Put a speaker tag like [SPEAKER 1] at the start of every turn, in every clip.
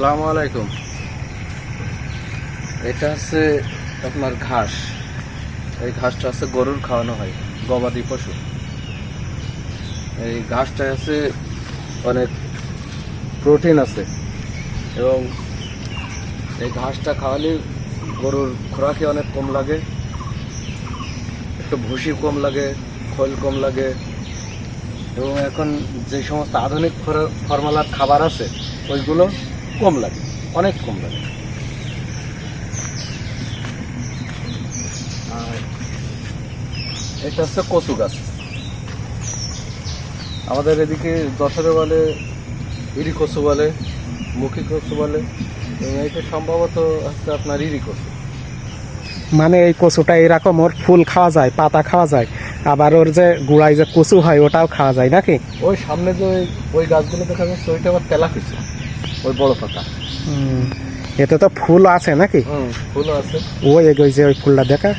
[SPEAKER 1] আসসালামু আলাইকুম। এটা হচ্ছে আপনার ঘাস। এই ঘাসটা হচ্ছে গরুর খাওয়ানো হয়, গবাদি পশু। এই ঘাসটা আছে অনেক প্রোটিন আছে এবং এই ঘাসটা খাওয়ালে গরুর খোরাকি অনেক কম লাগে, একটু ভুসি কম লাগে, খোল কম লাগে এবং এখন যে সমস্ত আধুনিক ফর- ফর্মুলার খাবার আছে, ওইগুলো কম লাগে অনেক কম লাগে। আর এটা হচ্ছে কচু গাছ। আমাদের এদিকে যশোরে বলে ইরি কচু বলে মুখী কচু বলে এবং এটা সম্ভবত হচ্ছে আপনার ইরি কচু।
[SPEAKER 2] মানে এই কচুটা এরকম ওর ফুল খাওয়া যায় পাতা খাওয়া যায় আবার ওর যে গুড়ায় যে কচু হয় ওটাও খাওয়া যায় নাকি?
[SPEAKER 1] ওই সামনে যে ওই ওই গাছগুলো দেখা যাচ্ছে ওইটা আবার তেলা কিছু ওই বড় পাতা।
[SPEAKER 2] হুম, এতে তো ফুল আছে নাকি?
[SPEAKER 1] হুম ফুলও আছে।
[SPEAKER 2] ওই ওই যে ওই ফুলটা দেখা।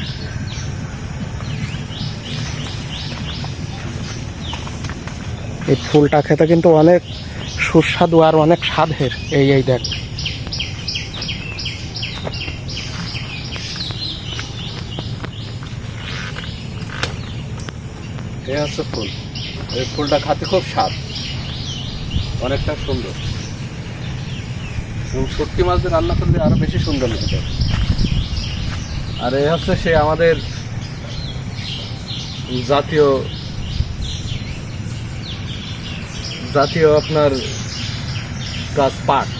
[SPEAKER 2] এই ফুলটা খেতে কিন্তু অনেক সুস্বাদু আর অনেক স্বাদের। এই এই দেখ।
[SPEAKER 1] হচ্ছে ফুল। এই ফুলটা খাতে খুব স্বাদ। অনেকটা সুন্দর। এবং সত্যি মাছ দিয়ে রান্না করলে আরও বেশি সুন্দর লাগবে আর এই হচ্ছে সে আমাদের জাতীয় জাতীয় আপনার গাছ পাট।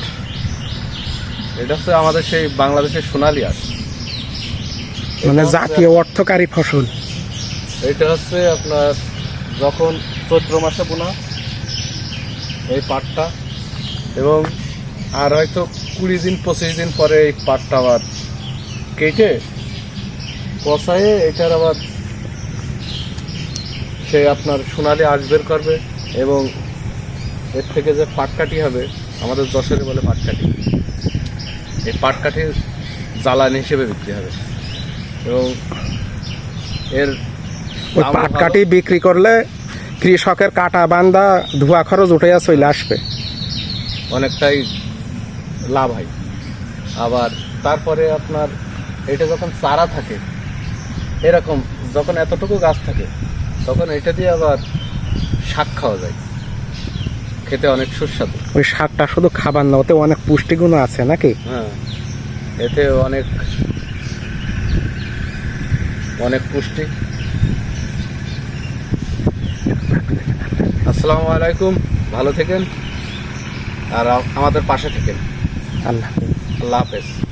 [SPEAKER 1] এটা হচ্ছে আমাদের সেই বাংলাদেশের সোনালি আস
[SPEAKER 2] মানে জাতীয় অর্থকারী ফসল।
[SPEAKER 1] এটা হচ্ছে আপনার যখন চৈত্র মাসে বোনা এই পাটটা। এবং আর হয়তো কুড়ি দিন পঁচিশ দিন পরে এই পাটটা আবার কেটে পচায়ে এটার আবার সে আপনার সোনালি আঁশ বের করবে এবং এর থেকে যে পাটকাঠি হবে আমাদের যশোরে বলে পাটকাঠি। এই পাটকাঠি জ্বালানি হিসেবে বিক্রি হবে। এবং এর
[SPEAKER 2] ওই
[SPEAKER 1] দামও
[SPEAKER 2] পাট কাটি বিক্রি করলে কৃষকের কাটা বান্ধা ধোয়া খরচ উঠে চলে আসবে
[SPEAKER 1] অনেকটাই লাভ হয়। আবার তারপরে আপনার এটা যখন চারা থাকে এরকম যখন এতটুকু গাছ থাকে তখন এটা দিয়ে আবার শাক খাওয়া যায়। খেতে অনেক সুস্বাদু।
[SPEAKER 2] ওই শাকটা শুধু খাবার না ওতে অনেক পুষ্টিগুণ আছে নাকি?
[SPEAKER 1] হ্যাঁ এতে অনেক অনেক পুষ্টি। আসসালামু আলাইকুম ভালো থেকেন আর আমাদের পাশে থেকেন।
[SPEAKER 2] আল্লাহ
[SPEAKER 1] আল্লাহ হাফেজ।